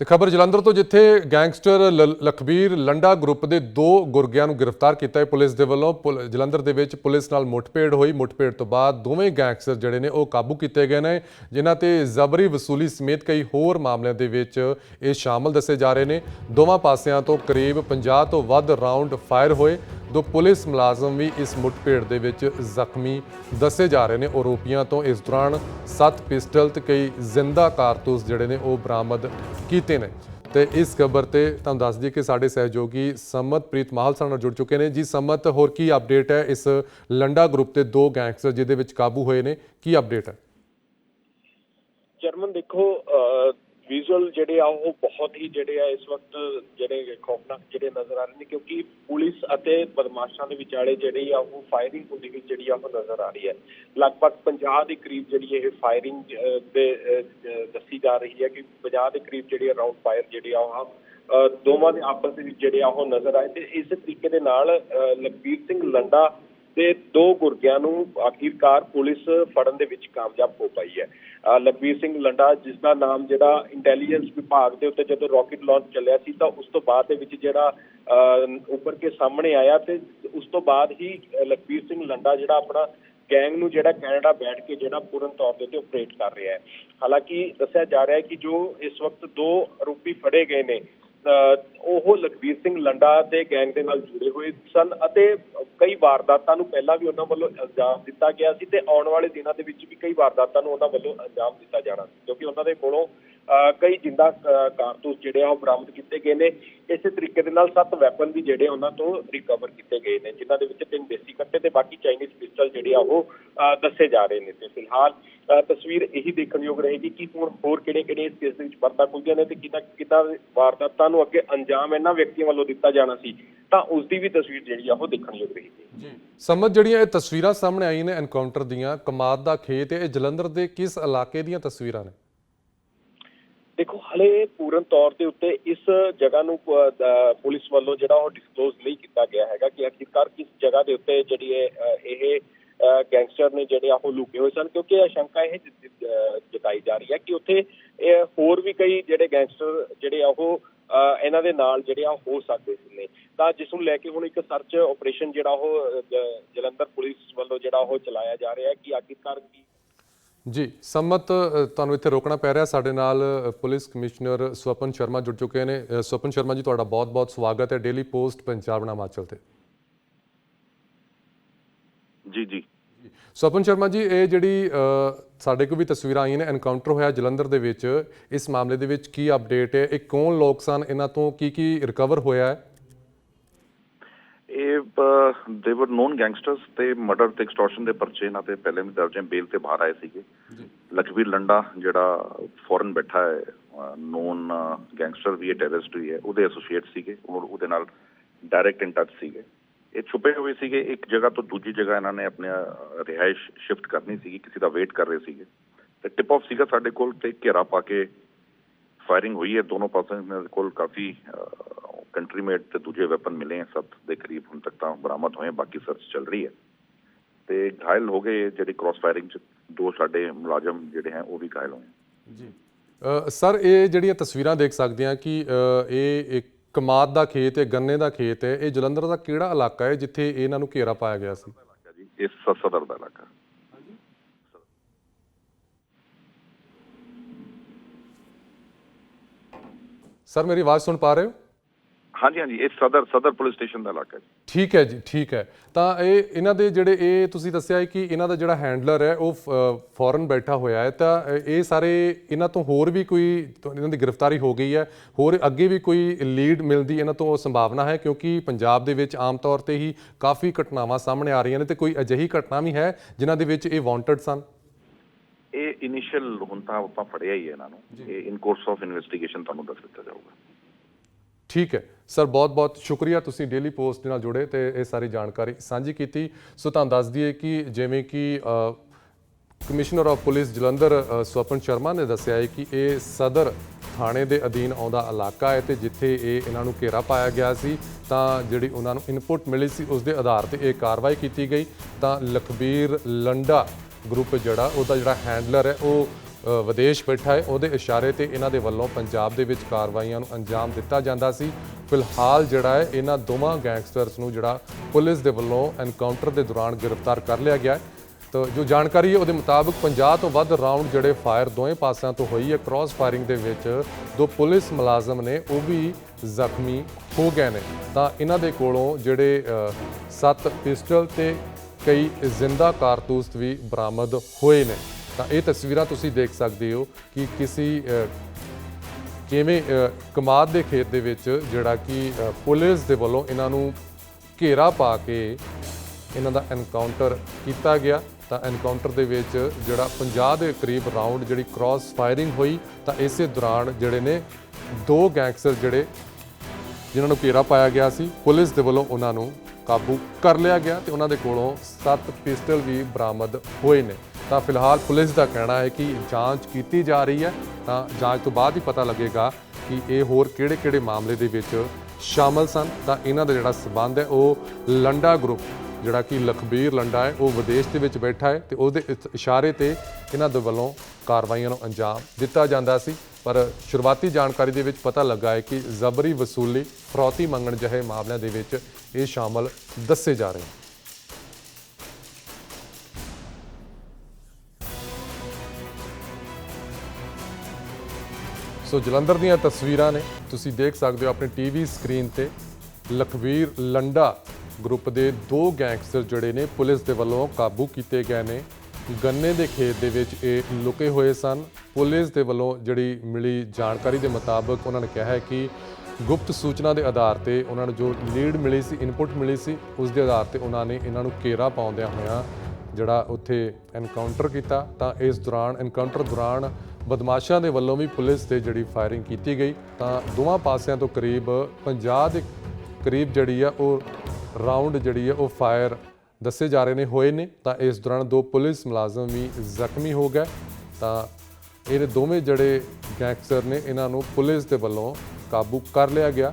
ਤੇ ਖਬਰ ਜਲੰਧਰ ਤੋਂ ਜਿੱਥੇ ਗੈਂਗਸਟਰ ਲ- ਲਖਬੀਰ ਲੰਡਾ ਗਰੁੱਪ ਦੇ ਦੋ ਗੁਰਗਿਆਂ ਨੂੰ ਗ੍ਰਿਫਤਾਰ ਕੀਤਾ ਹੈ, ਪੁਲਿਸ ਦੇ ਵੱਲੋਂ ਪੁਲ- ਜਲੰਧਰ ਦੇ ਵਿੱਚ ਪੁਲਿਸ ਨਾਲ ਮੁੱਠਭੇੜ ਹੋਈ। ਮੁੱਠਭੇੜ ਤੋਂ ਬਾਅਦ ਦੋਵੇਂ ਗੈਂਗਸਟਰ ਜਿਹੜੇ ਨੇ ਉਹ ਕਾਬੂ ਕੀਤੇ ਗਏ ਨੇ, ਜਿਨ੍ਹਾਂ ਤੇ ਜ਼ਬਰੀ ਵਸੂਲੀ ਸਮੇਤ ਕਈ ਹੋਰ ਮਾਮਲਿਆਂ ਦੇ ਵਿੱਚ ਇਹ ਸ਼ਾਮਲ ਦੱਸੇ ਜਾ ਰਹੇ ਨੇ। ਦੋਵਾਂ ਪਾਸਿਆਂ ਤੋਂ ਕਰੀਬ 50 ਤੋਂ ਵੱਧ ਰਾਉਂਡ ਫਾਇਰ ਹੋਏ। ਦੋ ਪੁਲਿਸ ਮੁਲਾਜ਼ਮ ਵੀ ਇਸ ਮੁੱਠਭੇੜ ਦੇ ਵਿੱਚ ਜ਼ਖਮੀ ਦੱਸੇ ਜਾ ਰਹੇ ਨੇ। ਆਰੋਪੀਆਂ ਤੋਂ ਇਸ ਦੌਰਾਨ 7 ਪਿਸਟਲ ਤੇ ਕਈ ਜ਼ਿੰਦਾ ਕਾਰਤੂਸ ਜਿਹੜੇ ਨੇ ਉਹ ਬਰਾਮਦ ਕੀਤੇ ਨੇ। ਤੇ ਇਸ ਖਬਰ ਤੇ ਤੁਹਾਨੂੰ ਦੱਸ ਦਈਏ ਕਿ ਸਾਡੇ ਸਹਿਯੋਗੀ ਸਮਤਪ੍ਰੀਤ ਮਾਹਲ ਸਾਡੇ ਨਾਲ ਜੁੜ ਚੁੱਕੇ ਨੇ। ਜੀ ਸਮਤ, ਹੋਰ ਕੀ ਅਪਡੇਟ ਹੈ ਇਸ ਲੰਡਾ ਗਰੁੱਪ ਦੇ ਦੋ ਗੈਂਗਸਟਰ ਜਿਹਦੇ ਵਿੱਚ ਕਾਬੂ ਹੋਏ ਨੇ? ਕੀ ਅਪਡੇਟ ਹੈ? ਚਰਮਨ ਦੇਖੋ ਵਿਜ਼ੂਅਲ ਜਿਹੜੇ ਆ ਉਹ ਬਹੁਤ ਹੀ ਜਿਹੜੇ ਆ ਇਸ ਵਕਤ ਜਿਹੜੇ ਖੌਫਨਾਕ ਜਿਹੜੇ ਨਜ਼ਰ ਆ ਰਹੇ ਨੇ ਕਿਉਂਕਿ ਪੁਲਿਸ ਅਤੇ ਬਦਮਾਸ਼ਾਂ ਦੇ ਵਿਚਾਲੇ ਜਿਹੜੀ ਆ ਉਹ ਫਾਇਰਿੰਗ ਹੁੰਦੀ ਹੋਈ ਜਿਹੜੀ ਆ ਉਹ ਨਜ਼ਰ ਆ ਰਹੀ ਹੈ। ਲਗਭਗ 50 ਦੇ ਕਰੀਬ ਜਿਹੜੀ ਇਹ ਫਾਇਰਿੰਗ ਦੇ ਦੱਸੀ ਜਾ ਰਹੀ ਹੈ ਕਿ 50 ਦੇ ਕਰੀਬ ਜਿਹੜੀ ਰਾਉਂਡ ਫਾਇਰ ਜਿਹੜੇ ਆ ਉਹ ਦੋਵਾਂ ਦੇ ਆਪਸ ਦੇ ਵਿੱਚ ਜਿਹੜੇ ਆ ਉਹ ਨਜ਼ਰ ਆਏ ਤੇ ਇਸੇ ਤਰੀਕੇ ਦੇ ਨਾਲ ਅਹ, ਲਖਬੀਰ ਸਿੰਘ ਲੰਡਾ ਤੇ ਦੋ ਗੁਰਗਿਆਂ ਨੂੰ ਆਖਿਰਕਾਰ ਪੁਲਿਸ ਫੜਨ ਦੇ ਵਿੱਚ ਕਾਮਯਾਬ ਹੋ ਪਾਈ ਹੈ। ਅਹ ਲਖਬੀਰ ਸਿੰਘ ਲੰਡਾ ਜਿਸ ਦਾ ਨਾਮ ਜਿਹੜਾ ਇੰਟੈਲੀਜੈਂਸ ਵਿਭਾਗ ਦੇ ਉੱਤੇ ਜਦੋਂ ਰਾਕੇਟ ਲਾਂਚ ਚੱਲਿਆ ਸੀ ਤਾਂ ਉਸ ਤੋਂ ਬਾਅਦ ਦੇ ਵਿੱਚ ਜਿਹੜਾ ਅਹ, ਉੱਪਰ ਕੇ ਸਾਹਮਣੇ ਆਇਆ ਤੇ ਉਸ ਤੋਂ ਬਾਅਦ ਹੀ ਅਹ, ਲਖਬੀਰ ਸਿੰਘ ਲੰਡਾ ਜਿਹੜਾ ਆਪਣਾ ਗੈਂਗ ਨੂੰ ਜਿਹੜਾ ਕੈਨੇਡਾ ਬੈਠ ਕੇ ਜਿਹੜਾ ਪੂਰਨ ਤੌਰ ਦੇ ਉੱਤੇ ਆਪਰੇਟ ਕਰ ਰਿਹਾ ਹੈ। ਹਾਲਾਂਕਿ ਦੱਸਿਆ ਜਾ ਰਿਹਾ ਹੈ ਕਿ ਜੋ ਇਸ ਵਕਤ ਦੋ ਆਰੋਪੀ ਫੜੇ ਗਏ ਨੇ ਉਹ ਲਖਬੀਰ ਸਿੰਘ ਲੰਡਾ ਦੇ ਗੈਂਗ ਦੇ ਨਾਲ ਜੁੜੇ ਹੋਏ ਸਨ ਅਤੇ ਕਈ ਵਾਰਦਾਤਾਂ ਨੂੰ ਪਹਿਲਾਂ ਵੀ ਉਹਨਾਂ ਵੱਲੋਂ ਅੰਜਾਮ ਦਿੱਤਾ ਗਿਆ ਸੀ ਤੇ ਆਉਣ ਵਾਲੇ ਦਿਨਾਂ ਦੇ ਵਿੱਚ ਵੀ ਕਈ ਵਾਰਦਾਤਾਂ ਨੂੰ ਉਹਨਾਂ ਵੱਲੋਂ ਅੰਜਾਮ ਦਿੱਤਾ ਜਾਣਾ ਸੀ, ਕਿਉਂਕਿ ਉਹਨਾਂ ਦੇ ਕੋਲੋਂ ਕਈ ਜਿੰਦਾ ਕਾਰਤੂਸ ਜਿਹੜੇ ਆ ਉਹ ਬਰਾਮਦ ਕੀਤੇ ਗਏ ਨੇ। ਇਸੇ ਤਰੀਕੇ ਦੇ ਨਾਲ ਸੱਤ ਵੈਪਨ ਵੀ ਜਿਹੜੇ ਉਹਨਾਂ ਤੋਂ ਰਿਕਵਰ ਕੀਤੇ ਗਏ ਨੇ, ਜਿਨ੍ਹਾਂ ਦੇ ਵਿੱਚ ਤਿੰਨ ਦੇਸੀ ਕੱਟੇ ਤੇ ਬਾਕੀ ਚਾਈਨੀਜ਼ ਪਿਸਟਲ ਜਿਹੜੇ ਆ ਉਹ ਦੱਸੇ ਜਾ ਰਹੇ ਨੇ। ਤੇ ਫਿਲਹਾਲ ਤਸਵੀਰ ਇਹੀ ਦੇਖਣਯੋਗ ਰਹੇਗੀ ਕਿ ਹੁਣ ਹੋਰ ਕਿਹੜੇ ਕਿਹੜੇ ਇਸ ਕੇਸ ਦੇ ਵਿੱਚ ਪਰਦਾ ਖੁੱਲ੍ਹਦੇ ਨੇ ਤੇ ਕਿੰਨਾ ਕਿੰਨਾ ਵਾਰਦਾਤਾਂ ਨੂੰ ਅੱਗੇ ਅੰਜਾਮ ਇਹਨਾਂ ਵਿਅਕਤੀਆਂ ਵੱਲੋਂ ਦਿੱਤਾ ਜਾਣਾ ਸੀ, ਤਾਂ ਉਸ ਦੀ ਵੀ ਤਸਵੀਰ ਜਿਹੜੀ ਆ ਉਹ ਦੇਖਣਯੋਗ ਰਹੇਗੀ। ਜੀ। ਸਮਤ ਜਿਹੜੀਆਂ ਇਹ ਤਸਵੀਰਾਂ ਸਾਹਮਣੇ ਆਈਆਂ ਨੇ ਐਨਕਾਊਂਟਰ ਦੀਆਂ, ਕਮਾਦ ਦਾ ਖੇਤ, ਇਹ ਜਲੰਧਰ ਦੇ ਕਿਸ ਇਲਾਕੇ ਦੀਆਂ ਤਸਵੀਰਾਂ ਨੇ? ਦੇਖੋ, ਹਲੇ ਪੂਰਨ ਤੌਰ ਦੇ ਉੱਤੇ ਇਸ ਜਗ੍ਹਾ ਨੂੰ ਪੁਲਿਸ ਵੱਲੋਂ ਜਿਹੜਾ ਉਹ ਡਿਸਕਲੋਜ਼ ਨਹੀਂ ਕੀਤਾ ਗਿਆ ਹੈਗਾ ਕਿ ਆਖਿਰਕਾਰ ਕਿਸ ਜਗ੍ਹਾ ਦੇ ਉੱਤੇ ਜਿਹੜੀ ਇਹ ਇਹ ਗੈਂਗਸਟਰ ਨੇ ਜਿਹੜੇ ਆ ਉਹ ਲੁਕੇ ਹੋਏ ਸਨ, ਕਿਉਂਕਿ ਇਹ ਸ਼ੰਕਾ ਇਹ ਜਤਾਈ ਜਾ ਰਹੀ ਹੈ ਕਿ ਉੱਥੇ ਹੋਰ ਵੀ ਕਈ ਜਿਹੜੇ ਗੈਂਗਸਟਰ ਜਿਹੜੇ ਆ ਉਹ ਇਹਨਾਂ ਦੇ ਨਾਲ ਜਿਹੜੇ ਆ ਹੋ ਸਕਦੇ ਨੇ। ਤਾਂ ਜਿਸ ਨੂੰ ਲੈ ਕੇ ਹੁਣ ਇੱਕ ਸਰਚ ਆਪਰੇਸ਼ਨ ਜਿਹੜਾ ਉਹ ਜਲੰਧਰ ਪੁਲਿਸ ਵੱਲੋਂ ਜਿਹੜਾ ਉਹ ਚਲਾਇਆ ਜਾ ਰਿਹਾ ਹੈ ਕਿ ਆਖਿਰਕਾਰ ਕੀ ਜੀ ਸੰਮਤ ਤੁਹਾਨੂੰ ਇੱਥੇ ਰੋਕਣਾ ਪੈ ਰਿਹਾ। ਸਾਡੇ ਨਾਲ ਪੁਲਿਸ ਕਮਿਸ਼ਨਰ ਸਵਪਨ ਸ਼ਰਮਾ ਜੁੜ ਚੁੱਕੇ ਨੇ। ਸਵਪਨ ਸ਼ਰਮਾ ਜੀ ਤੁਹਾਡਾ ਬਹੁਤ-ਬਹੁਤ ਸਵਾਗਤ ਹੈ ਡੇਲੀ ਪੋਸਟ ਪੰਜਾਬ ਨਾਮ ਹਿਮਾਚਲ ਤੇ। ਜੀ ਜੀ। ਸਵਪਨ ਸ਼ਰਮਾ ਜੀ ਇਹ ਜਿਹੜੀ ਸਾਡੇ ਕੋਲ ਵੀ ਤਸਵੀਰਾਂ ਆਈਆਂ ਨੇ ਐਨਕਾਊਂਟਰ ਹੋਇਆ ਜਲੰਧਰ ਦੇ ਵਿੱਚ। ਇਸ ਮਾਮਲੇ ਦੇ ਵਿੱਚ ਕੀ ਅਪਡੇਟ ਹੈ? ਇਹ ਕੌਣ ਲੋਕ ਸਨ? ਇਹਨਾਂ ਤੋਂ ਕੀ ਕੀ ਰਿਕਵਰ ਹੋਇਆ ਹੈ? ਦੇ ਵਰ ਨੋਨ ਗੈਂਗਸਟਰਸ ਤੇ ਮਰਡਰ ਤੇ ਐਕਸਟੋਰਸ਼ਨ ਦੇ ਪਰਚੇ ਇਹਨਾਂ ਤੇ ਪਹਿਲੇ ਵੀ ਦਰਜ ਬੇਲ ਤੇ ਬਾਹਰ ਆਏ ਸੀਗੇ। ਲਖਵੀਰ ਲੰਡਾ ਜਿਹੜਾ ਫੋਰਨ ਬੈਠਾ ਹੈ ਨੋਨ ਗੈਂਗਸਟਰ ਵੀ ਹੈ ਟੈਰਰਿਸਟ ਵੀ ਹੈ ਉਹਦੇ ਐਸੋਸੀਏਟ ਸੀਗੇ ਉਹਦੇ ਨਾਲ ਡਾਇਰੈਕਟ ਇਨ ਟੱਚ ਸੀਗੇ। ਇਹ ਛੁਪੇ ਹੋਏ ਸੀਗੇ ਇੱਕ ਜਗ੍ਹਾ ਤੋਂ ਦੂਜੀ ਜਗ੍ਹਾ ਇਹਨਾਂ ਨੇ ਆਪਣੇ ਰਿਹਾਇਸ਼ ਸ਼ਿਫਟ ਕਰਨੀ ਸੀਗੀ ਕਿਸੇ ਦਾ ਵੇਟ ਕਰ ਰਹੇ ਸੀਗੇ। ਤੇ ਟਿਪ ਆਫ ਸੀਗਾ ਸਾਡੇ ਕੋਲ ਤੇ ਘੇਰਾ ਪਾ ਕੇ ਫਾਇਰਿੰਗ ਹੋਈ ਹੈ ਦੋਨੋਂ ਪਾਸੇ ਇਹਨਾਂ ਦੇ ਕੋਲ ਕਾਫੀ ਕੰਟਰੀ ਮੇਡ ਤੇ ਦੂਜੇ ਵੈਪਨ ਮਿਲੇ ਹੈ ਸਭ ਦੇ ਕਰੀਬ ਹੁਣ ਤੱਕ ਤਾਂ ਬਰਾਮਦ ਹੋਏ ਬਾਕੀ ਸਰਚ ਚੱਲ ਰਹੀ ਹੈ। ਤੇ ਘਾਇਲ ਹੋ ਗਏ ਜਿਹੜੀ ਕ੍ਰਾਸ ਫਾਇਰਿੰਗ ਚ ਦੋ ਸਾਡੇ ਮੁਲਾਜ਼ਮ ਜਿਹੜੇ ਹੈ ਉਹ ਵੀ ਘਾਇਲ ਹੋਏ ਜੀ। ਸਰ ਇਹ ਜਿਹੜੀਆਂ ਤਸਵੀਰਾਂ ਦੇਖ ਸਕਦੇ ਹਾਂ ਕਿ ਇਹ ਇੱਕ ਕਮਾਦ ਦਾ ਖੇਤ ਹੈ ਗੰਨੇ ਦਾ ਖੇਤ ਹੈ ਇਹ ਜਲੰਧਰ ਦਾ ਕਿਹੜਾ ਇਲਾਕਾ ਹੈ ਜਿੱਥੇ ਇਹਨਾਂ ਨੂੰ ਘੇਰਾ ਪਾਇਆ ਗਿਆ ਸੀ? ਇਹ ਸਦਰ ਦਾ ਇਲਾਕਾ। ਸਰ ਮੇਰੀ ਆਵਾਜ਼ ਸੁਣ ਪਾ ਰਹੇ ਹੋ? ਹਾਂਜੀ ਹਾਂਜੀ ਇਹ ਸਦਰ ਸਦਰ ਪੁਲਿਸ ਸਟੇਸ਼ਨ ਦਾ ਇਲਾਕਾ ਜੀ। ਠੀਕ ਹੈ ਜੀ ਠੀਕ ਹੈ। ਤਾਂ ਇਹ ਇਹਨਾਂ ਦੇ ਜਿਹੜੇ ਇਹ ਤੁਸੀਂ ਦੱਸਿਆ ਹੈ ਕਿ ਇਹਨਾਂ ਦਾ ਜਿਹੜਾ ਹੈਂਡਲਰ ਹੈ ਉਹ ਫੋਰਨ ਬੈਠਾ ਹੋਇਆ ਹੈ। ਤਾਂ ਇਹ ਸਾਰੇ ਇਹਨਾਂ ਤੋਂ ਹੋਰ ਵੀ ਕੋਈ ਇਹਨਾਂ ਦੀ ਗ੍ਰਿਫਤਾਰੀ ਹੋ ਗਈ ਹੈ। ਹੋਰ ਅੱਗੇ ਵੀ ਕੋਈ ਲੀਡ ਮਿਲਦੀ ਇਹਨਾਂ ਤੋਂ ਸੰਭਾਵਨਾ ਹੈ ਕਿਉਂਕਿ ਪੰਜਾਬ ਦੇ ਵਿੱਚ ਆਮ ਤੌਰ ਤੇ ਹੀ ਕਾਫੀ ਘਟਨਾਵਾਂ ਸਾਹਮਣੇ ਆ ਰਹੀਆਂ ਨੇ ਤੇ ਕੋਈ ਅਜਿਹੀ ਘਟਨਾ ਵੀ ਹੈ ਜਿਨ੍ਹਾਂ ਦੇ ਵਿੱਚ ਇਹ ਵਾਂਟਡ ਸਨ? ਇਹ ਇਨੀਸ਼ੀਅਲ ਹੁਣ ਤਾਂ ਆਪਾਂ ਫੜਿਆ ਹੀ ਹੈ ਇਹਨਾਂ ਨੂੰ। ਇਹ ਇਨ ਕੋਰਸ ਆਫ ਇਨਵੈਸਟੀਗੇਸ਼ਨ ਤੁਹਾਨੂੰ ਦੱਸ ਦਿੱਤਾ ਜਾਊਗਾ। ਠੀਕ ਹੈ। ਸਰ, ਬਹੁਤ ਬਹੁਤ ਸ਼ੁਕਰੀਆ ਤੁਸੀਂ ਡੇਲੀ ਪੋਸਟ ਨਾਲ ਜੁੜੇ ਤੇ ਇਹ ਸਾਰੀ ਜਾਣਕਾਰੀ ਸਾਂਝੀ ਕੀਤੀ। ਸੋ ਤੁਹਾਨੂੰ ਦੱਸ ਦਈਏ ਕਿ ਜਿਵੇਂ ਕਿ commissioner of police Jalandhar Swapan Sharma ਨੇ ਦੱਸਿਆ ਹੈ ਕਿ ਇਹ ਸਦਰ ਥਾਣੇ ਦੇ ਅਧੀਨ ਆਉਂਦਾ ਇਲਾਕਾ ਹੈ ਤੇ ਜਿੱਥੇ ਇਹ ਇਹਨਾਂ ਨੂੰ ਘੇਰਾ ਪਾਇਆ ਗਿਆ ਸੀ, ਤਾਂ ਜਿਹੜੀ ਉਹਨਾਂ ਨੂੰ ਇਨਪੁਟ ਮਿਲੀ ਸੀ ਉਸ ਦੇ ਆਧਾਰ ਤੇ ਇਹ ਕਾਰਵਾਈ ਕੀਤੀ ਗਈ। ਤਾਂ ਲਖਬੀਰ ਲੰਡਾ ਗਰੁੱਪ ਜਿਹੜਾ, ਉਹਦਾ ਜਿਹੜਾ ਹੈਂਡਲਰ ਹੈ, ਉਹ ਵਿਦੇਸ਼ ਬੈਠਾ ਹੈ, ਉਹਦੇ ਇਸ਼ਾਰੇ ਤੇ ਇਹਨਾਂ ਦੇ ਵੱਲੋਂ ਪੰਜਾਬ ਦੇ ਵਿੱਚ ਕਾਰਵਾਈਆਂ ਨੂੰ ਅੰਜਾਮ ਦਿੱਤਾ ਜਾਂਦਾ ਸੀ। ਫਿਲਹਾਲ ਜਿਹੜਾ ਹੈ, ਇਹਨਾਂ ਦੋਵਾਂ ਗੈਂਗਸਟਰਸ ਨੂੰ ਜਿਹੜਾ ਪੁਲਿਸ ਦੇ ਵੱਲੋਂ ਐਨਕਾਊਂਟਰ ਦੇ ਦੌਰਾਨ ਗ੍ਰਿਫਤਾਰ ਕਰ ਲਿਆ ਗਿਆ ਹੈ। ਤਾਂ, ਜੋ ਜਾਣਕਾਰੀ ਹੈ, ਉਹਦੇ ਮੁਤਾਬਕ 50 ਤੋਂ ਵੱਧ ਰਾਉਂਡ ਜਿਹੜੇ ਫਾਇਰ ਦੋਵੇਂ ਪਾਸਿਆਂ ਤੋਂ ਹੋਈ ਹੈ, ਕ੍ਰਾਸ ਫਾਇਰਿੰਗ ਦੇ ਵਿੱਚ ਦੋ ਪੁਲਿਸ ਮੁਲਾਜ਼ਮ ਨੇ, ਉਹ ਵੀ ਜ਼ਖਮੀ ਹੋ ਗਏ ਨੇ। ਤਾਂ ਇਹਨਾਂ ਦੇ ਕੋਲੋਂ ਜਿਹੜੇ 7 ਪਿਸਟਲ ਤੇ ਕਈ ਜ਼ਿੰਦਾ ਕਾਰਤੂਸ ਵੀ ਬਰਾਮਦ ਹੋਏ ਨੇ। ਤਾਂ ਇਹ ਤਸਵੀਰਾਂ ਤੁਸੀਂ ਦੇਖ ਸਕਦੇ ਹੋ ਕਿ ਕਿਸੇ ਕਿਵੇਂ ਕਮਾਦ ਦੇ ਖੇਤ ਦੇ ਵਿੱਚ ਜਿਹੜਾ ਕਿ ਪੁਲਿਸ ਦੇ ਵੱਲੋਂ ਇਹਨਾਂ ਨੂੰ ਘੇਰਾ ਪਾ ਕੇ ਇਹਨਾਂ ਦਾ ਐਨਕਾਊਂਟਰ ਕੀਤਾ ਗਿਆ। ਤਾਂ ਐਨਕਾਊਂਟਰ ਦੇ ਵਿੱਚ ਜਿਹੜਾ 50 ਦੇ ਕਰੀਬ ਰਾਉਂਡ ਜਿਹੜੀ ਕ੍ਰਾਸ ਫਾਇਰਿੰਗ ਹੋਈ, ਤਾਂ ਇਸੇ ਦੌਰਾਨ ਜਿਹੜੇ ਨੇ ਦੋ ਗੈਂਗਸਟਰ ਜਿਹੜੇ, ਜਿਨ੍ਹਾਂ ਨੂੰ ਘੇਰਾ ਪਾਇਆ ਗਿਆ ਸੀ, ਪੁਲਿਸ ਦੇ ਵੱਲੋਂ ਉਹਨਾਂ ਨੂੰ ਕਾਬੂ ਕਰ ਲਿਆ ਗਿਆ ਤੇ ਉਹਨਾਂ ਦੇ ਕੋਲੋਂ 7 ਪਿਸਟਲ ਵੀ ਬਰਾਮਦ ਹੋਏ ਨੇ। ਤਾਂ ਫਿਲਹਾਲ ਪੁਲਿਸ ਦਾ ਕਹਿਣਾ ਹੈ ਕਿ ਜਾਂਚ ਕੀਤੀ ਜਾ ਰਹੀ ਹੈ। ਤਾਂ ਜਾਂਚ ਤੋਂ ਬਾਅਦ ਹੀ ਪਤਾ ਲੱਗੇਗਾ ਕਿ ਇਹ ਹੋਰ ਕਿਹੜੇ-ਕਿਹੜੇ ਮਾਮਲੇ ਦੇ ਵਿੱਚ ਸ਼ਾਮਲ ਸਨ। ਤਾਂ ਇਹਨਾਂ ਦਾ ਜਿਹੜਾ ਸਬੰਧ ਹੈ, ਉਹ ਲੰਡਾ ਗਰੁੱਪ, ਜਿਹੜਾ ਕਿ ਲਖਬੀਰ ਲੰਡਾ ਹੈ, ਉਹ ਵਿਦੇਸ਼ ਦੇ ਵਿੱਚ ਬੈਠਾ ਹੈ ਤੇ ਉਹਦੇ ਇਸ਼ਾਰੇ ਤੇ ਇਹਨਾਂ ਦੇ ਵੱਲੋਂ ਕਾਰਵਾਈਆਂ ਨੂੰ ਅੰਜਾਮ ਦਿੱਤਾ ਜਾਂਦਾ ਸੀ। ਪਰ ਸ਼ੁਰੂਆਤੀ ਜਾਣਕਾਰੀ ਦੇ ਵਿੱਚ ਪਤਾ ਲੱਗਾ ਹੈ ਕਿ ਜ਼ਬਰੀ ਵਸੂਲੀ ਫਰੌਤੀ ਮੰਗਣ ਜਿਹੇ ਮਾਮਲਿਆਂ ਦੇ ਵਿੱਚ ਇਹ ਸ਼ਾਮਲ ਦੱਸੇ ਜਾ ਰਹੇ ਹਨ ਸੋ ਜਲੰਧਰ ਦੀਆਂ ਤਸਵੀਰਾਂ ਨੇ। ਤੁਸੀਂ ਦੇਖ ਸਕਦੇ ਹੋ ਆਪਣੀ ਟੀਵੀ ਸਕਰੀਨ ਤੇ ਲਖਵੀਰ ਲੰਡਾ ਗਰੁੱਪ ਦੇ ਦੋ ਗੈਂਗਸਟਰ ਜਿਹੜੇ ਨੇ ਪੁਲਿਸ ਦੇ ਵੱਲੋਂ ਕਾਬੂ ਕੀਤੇ ਗਏ ਨੇ। ਗੰਨੇ ਦੇ ਖੇਤ ਦੇ ਵਿੱਚ ਇਹ ਲੁਕੇ ਹੋਏ ਸਨ। ਪੁਲਿਸ ਦੇ ਵੱਲੋਂ ਜਿਹੜੀ ਮਿਲੀ ਜਾਣਕਾਰੀ ਦੇ ਮੁਤਾਬਕ ਉਹਨਾਂ ਨੇ ਕਿਹਾ ਹੈ ਕਿ ਗੁਪਤ ਸੂਚਨਾ ਦੇ ਆਧਾਰ ਤੇ ਉਹਨਾਂ ਨੂੰ ਜੋ ਲੀਡ ਮਿਲੀ ਸੀ ਇਨਪੁਟ ਮਿਲੀ ਸੀ, ਉਸ ਦੇ ਆਧਾਰ ਤੇ ਉਹਨਾਂ ਨੇ ਇਹਨਾਂ ਨੂੰ ਘੇਰਾ ਪਾਉਂਦਿਆਂ ਹੋਇਆਂ ਜਿਹੜਾ ਉੱਥੇ ਐਨਕਾਊਂਟਰ ਕੀਤਾ। ਤਾਂ ਇਸ ਦੌਰਾਨ ਐਨਕਾਊਂਟਰ ਦੌਰਾਨ ਬਦਮਾਸ਼ਾਂ ਦੇ ਵੱਲੋਂ ਵੀ ਪੁਲਿਸ ਤੇ ਜਿਹੜੀ ਫਾਇਰਿੰਗ ਕੀਤੀ ਗਈ, ਤਾਂ ਦੋਵਾਂ ਪਾਸਿਆਂ ਤੋਂ ਕਰੀਬ 50 ਦੇ ਕਰੀਬ ਜਿਹੜੀ ਆ ਉਹ ਰਾਉਂਡ ਜਿਹੜੀ ਆ ਉਹ ਫਾਇਰ ਦੱਸੇ ਜਾ ਰਹੇ ਨੇ, ਹੋਏ ਨੇ। ਤਾਂ ਇਸ ਦੌਰਾਨ ਦੋ ਪੁਲਿਸ ਮੁਲਾਜ਼ਮ ਵੀ ਜ਼ਖਮੀ ਹੋ ਗਏ। ਤਾਂ ਇਹ ਦੋਵੇਂ ਜਿਹੜੇ ਗੈਂਗਸਟਰ ਨੇ, ਇਹਨਾਂ ਨੂੰ ਪੁਲਿਸ ਦੇ ਵੱਲੋਂ ਕਾਬੂ ਕਰ ਲਿਆ ਗਿਆ।